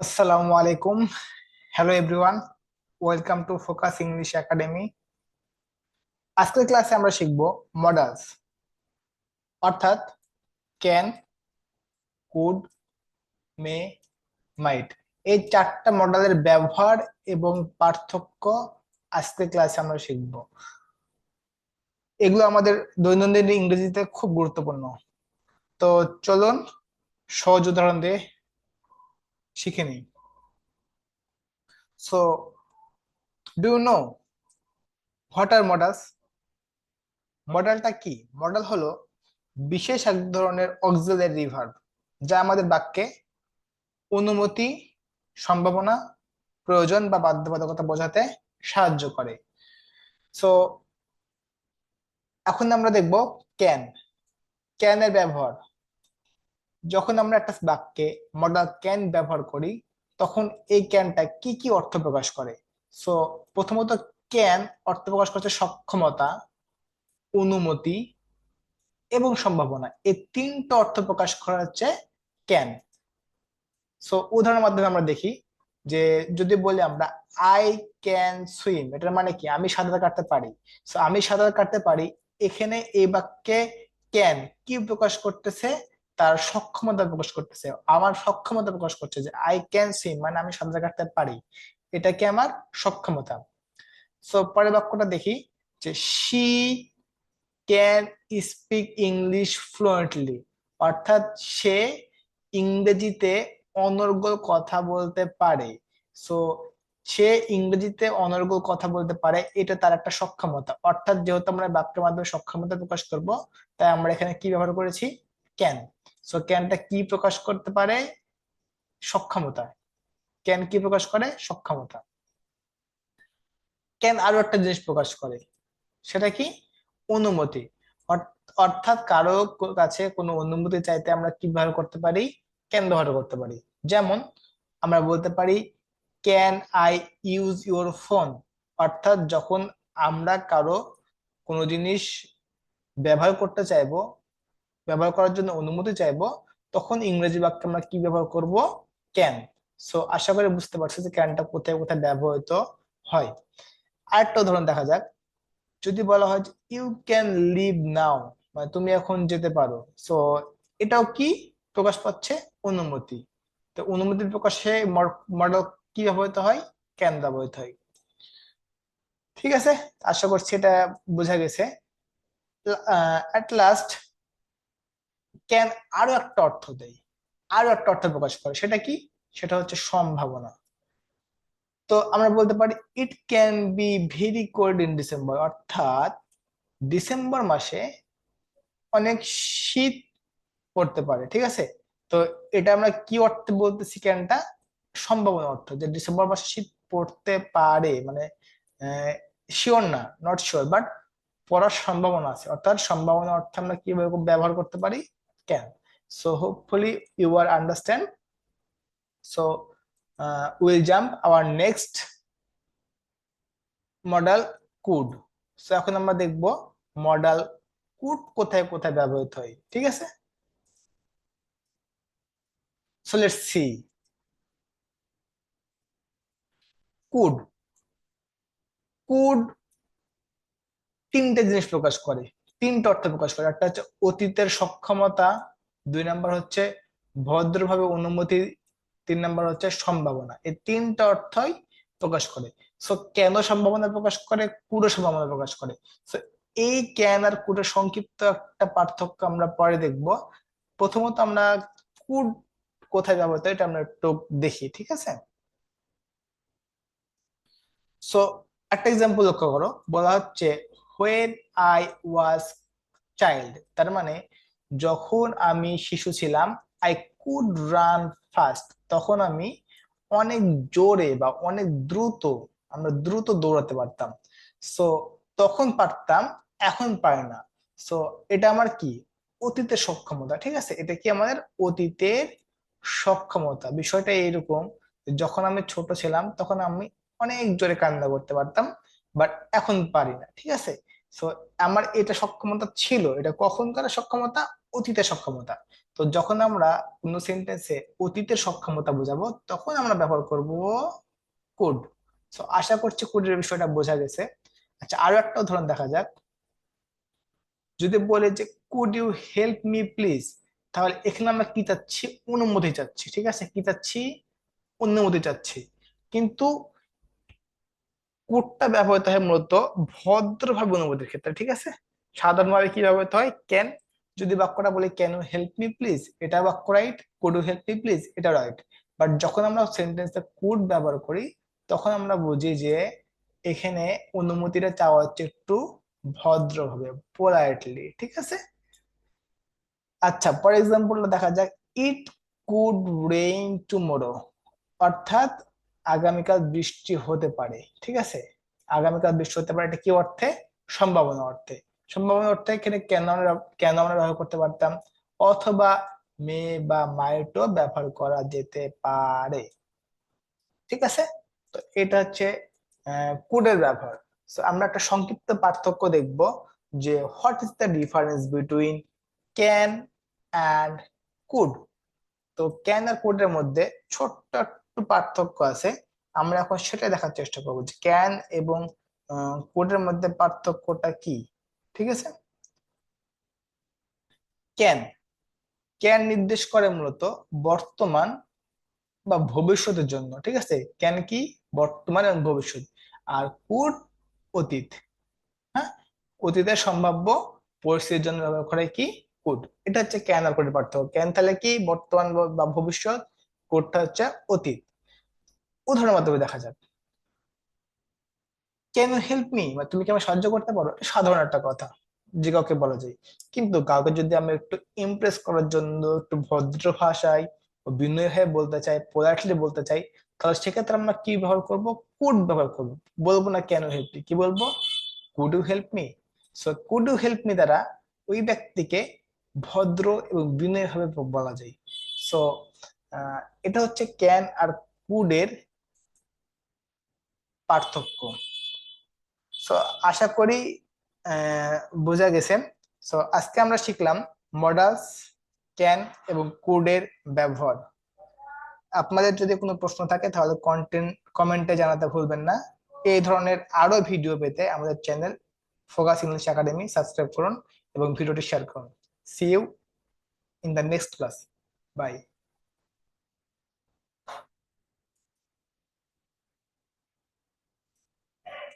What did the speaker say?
আসসালামু আলাইকুম। Hello everyone welcome to Focus English Academy আজকের ক্লাসে আমরা শিখব মডেলস অর্থাৎ ক্যান কুড মে মাইট এই চারটা মডেলের ব্যবহার এবং পার্থক্য আজকের ক্লাসে আমরা শিখব। এগুলো আমাদের দৈনন্দিন ইংরেজিতে খুব গুরুত্বপূর্ণ। তো চলুন, সহজ উদাহরণ দিয়ে শিখে নিই। So do know what are models মডেলটা কি? মডেল হলো বিশেষ এক ধরনের অক্সিলারি ভার্ব যা আমাদের বাক্যে অনুমতি, সম্ভাবনা, প্রয়োজন বা বাধ্যবাধকতা বোঝাতে সাহায্য করে। সো এখন আমরা দেখব ক্যান ক্যানের ব্যবহার। যখন আমরা একটা বাক্যে মডেল ক্যান ব্যবহার করি, তখন এই ক্যানটা কি কি অর্থ প্রকাশ করে? সো প্রথমত ক্যান অর্থ প্রকাশ করছে সক্ষমতা, অনুমতি এবং সম্ভাবনা। এই তিনটা অর্থ প্রকাশ করা হচ্ছে ক্যান সো উদাহরণের মাধ্যমে আমরা দেখি যে, যদি বলি আমরা আই ক্যান সুইম এটার মানে কি? আমি সাঁতার কাটতে পারি। সো আমি সাঁতার কাটতে পারি, এখানে এই বাক্যে ক্যান কি প্রকাশ করতেছে? তার সক্ষমতা প্রকাশ করতেছে। আমার সক্ষমতা প্রকাশ করছে যে আই ক্যান সুইম মানে আমি সাঁতার কাটতে পারি। এটা কি আমার সক্ষমতা? সো পরের বাক্যটা দেখি যে she can speak English fluently অর্থাৎ সে ইংরেজিতে অনর্গল কথা বলতে পারে। সো সে ইংরেজিতে অনর্গল কথা বলতে পারে, এটা তার একটা সক্ষমতা। অর্থাৎ যেহেতু আমরা বাক্যের মাধ্যমে সক্ষমতা প্রকাশ করব, তাই আমরা এখানে কি ব্যবহার করেছি? ক্যান সো ক্যানটা কি প্রকাশ করতে পারে? সক্ষমতা। ক্যান কি প্রকাশ করে? সক্ষমতা। ক্যান আরও একটা জিনিস প্রকাশ করে। সেটা কি? অনুমতি। অর্থাৎ কারও কাছে কোনো অনুমতি চাইতে আমরা কি ব্যবহার করতে পারি? ক্যান ব্যবহার করতে পারি। যেমন, আমরা বলতে পারি can I use your phone অর্থাৎ যখন আমরা কারও কোনো জিনিস ব্যবহার করতে চাইব ব্যবহার করার জন্য অনুমতি চাইব, তখন ইংরেজি বাক্যে আমরা কি ব্যবহার করব? ক্যান সো আশা করি বুঝতে পারছ যে ক্যানটা কোথায় কোথায় ব্যবহৃত হয়। আরেকটা উদাহরণ দেখা যাক। যদি বলা হয় ইউ ক্যান লিভ নাও মানে তুমি এখন যেতে পারো। সো এটাও কি? প্রকাশ পাচ্ছে অনুমতি। তো অনুমতি প্রকাশে মডেল কি ব্যবহৃত হয়? ক্যান ব্যবহৃত হয়। ঠিক আছে? আশা করছি এটা বোঝা গেছে। অ্যাট লাস্ট ক্যান আরও একটা অর্থ দেয়, আরও একটা অর্থ প্রকাশ করে, সেটা কি? সেটা হচ্ছে সম্ভাবনা। তো আমরা বলতে পারি it can be very cold in December অর্থাৎ ডিসেম্বর মাসে অনেক শীত পড়তে পারে, ঠিক আছে? তো এটা আমরা কি অর্থে বলতেছি ক্যানটা সম্ভাবনা অর্থ, যে ডিসেম্বর মাসে শীত পড়তে পারে মানে শিওর না নট শিওর বাট পড়ার সম্ভাবনা আছে। অর্থাৎ সম্ভাবনা অর্থে আমরা কীভাবে ব্যবহার করতে পারি? Can so hopefully you will understand so uh, we'll jump our next model could so এখন আমরা দেখব মডেল কুড কোথায় কোথায় ব্যবহৃত হয় ঠিক আছে so let's see could could তিনটে জিনিস প্রকাশ করে তিনটা অর্থ প্রকাশ করে। একটা হচ্ছে অতীতের সক্ষমতা, দুই নাম্বার হচ্ছে ভদ্রভাবে অনুমতি, তিন নাম্বার হচ্ছে সম্ভাবনা। এই তিনটা অর্থই প্রকাশ করে। সো কেন সম্ভাবনা প্রকাশ করে? পুরো সম্ভাবনা প্রকাশ করে। সো এই ক্যান আর কুডের সংক্ষিপ্ত একটা পার্থক্য আমরা পরে দেখব। প্রথমত আমরা কুড কোথায় ব্যবহৃত এটা আমরা একটু দেখি, ঠিক আছে? সো একটা এক্সাম্পল লক্ষ্য করো। বলা হচ্ছে হোয়েন আই ওয়াজ চাইল্ড তার মানে যখন আমি শিশু ছিলাম আই কুড রান ফাস্ট তখন আমি অনেক জোরে বা অনেক দ্রুত, আমরা দ্রুত দৌড়াতে পারতাম। সো তখন পারতাম, এখন পারি না। সো এটা আমার কি? অতীতের সক্ষমতা, ঠিক আছে? এটা কি আমাদের অতীতের সক্ষমতা? বিষয়টা এইরকম যখন আমি ছোট ছিলাম, তখন আমি অনেক জোরে কান্না করতে পারতাম বাট এখন পারি না, ঠিক আছে? সো আমার এটা সক্ষমতা ছিল, এটা কখনকার সক্ষমতা, অতীতের সক্ষমতা। তো যখন আমরা কোনো সেন্টেন্সে অতীতের সক্ষমতা বোঝাবো, তখন আমরা ব্যবহার করব কোড তো আশা করছি কোডের বিষয়টা বোঝা গেছে। আচ্ছা আরও একটা উদাহরণ দেখা যাক। যদি বলে যে could you help me please তাহলে এখানে আমরা কি চাচ্ছি? অনুমতি চাচ্ছি, ঠিক আছে? কি চাচ্ছি? অনুমতি চাচ্ছি। কিন্তু কোডটা ব্যবহৃত হয় মূলত ভদ্রভাবে অনুমতির ক্ষেত্রে, ঠিক আছে? সাধারণভাবে কি ব্যবহৃত হয়? ক্যান যদি বাক্যটা বলি can you help me please এটা বাক্য right could you help me please এটা রাইট বাট যখন আমরা সেন্টেন্সে কুড ব্যবহার করি, তখন আমরা বুঝি যে এখানে অনুমতিটা চাওয়া হচ্ছে একটু ভদ্রভাবে পোলাইটলি ঠিক আছে? আচ্ছা ফর এক্সাম্পল দেখা যাক। ইট কুড রেইন টুমোরো অর্থাৎ আগামীকাল বৃষ্টি হতে পারে, ঠিক আছে? আগামীকাল বৃষ্টি হতে পারে এটা কি অর্থে? সম্ভাবনা অর্থে। সম্ভাবনা অর্থে এখানে কেন কেন আমরা ব্যবহার করতে পারতাম? অথবা মে বা মাইটও ব্যবহার করা যেতে পারে, ঠিক আছে? তো এটা হচ্ছে কোডের ব্যবহার। আমরা একটা সংক্ষিপ্ত পার্থক্য দেখব যে what is the difference between can and could তো ক্যান আর কোডের মধ্যে ছোট্ট পার্থক্য আছে। আমরা এখন সেটা দেখার চেষ্টা করব যে ক্যান এবং কোডের মধ্যে পার্থক্যটা কি, ঠিক আছে? ক্যান ক্যান নির্দেশ করে মূলত বর্তমান বা ভবিষ্যতের জন্য, ঠিক আছে? ক্যান কি? বর্তমান এবং ভবিষ্যৎ। আর কুড অতীত হ্যাঁ? অতীতের সম্ভাব্য পরিস্থিতির জন্য ব্যবহার করে কি? কুড এটা হচ্ছে ক্যান আর কোডের পার্থক্য। ক্যান তাহলে কি? বর্তমান বা ভবিষ্যৎ কোডটা হচ্ছে অতীত। উদাহরণের মাধ্যমে দেখা যাক। ক্যান ইউ হেল্প মি বা তুমি কি আমাকে সাহায্য করতে পারো? সাধারণ একটা কথা, যে কাউকে বলা যায়। কিন্তু কাউকে যদি আমরা একটু ইমপ্রেস করার জন্য একটু ভদ্র ভাষায় বিনয় হয়ে বলতে চাই পোলাইটলি বলতে চাই, তাহলে সেক্ষেত্রে আমরা কি ব্যবহার করব? কুড ব্যবহার করব। বলব না কেন হেল্প কি বলব? Could you help me so could you help me দ্বারা ওই ব্যক্তিকে ভদ্র এবং বিনয় ভাবে বলা যায়। সো এটা হচ্ছে ক্যান আর কুডের পার্থক্য। সো আশা করি বোঝা গেছে। সো আজকে আমরা শিখলাম মডালস ক্যান এবং কোডের ব্যবহার। আপনাদের যদি কোনো প্রশ্ন থাকে, তাহলে কন্টেন্ট কমেন্টে জানাতে ভুলবেন না। এই ধরনের আরও ভিডিও পেতে আমাদের channel Focus English Academy subscribe করুন এবং ভিডিওটি শেয়ার করুন। See you in the next class bye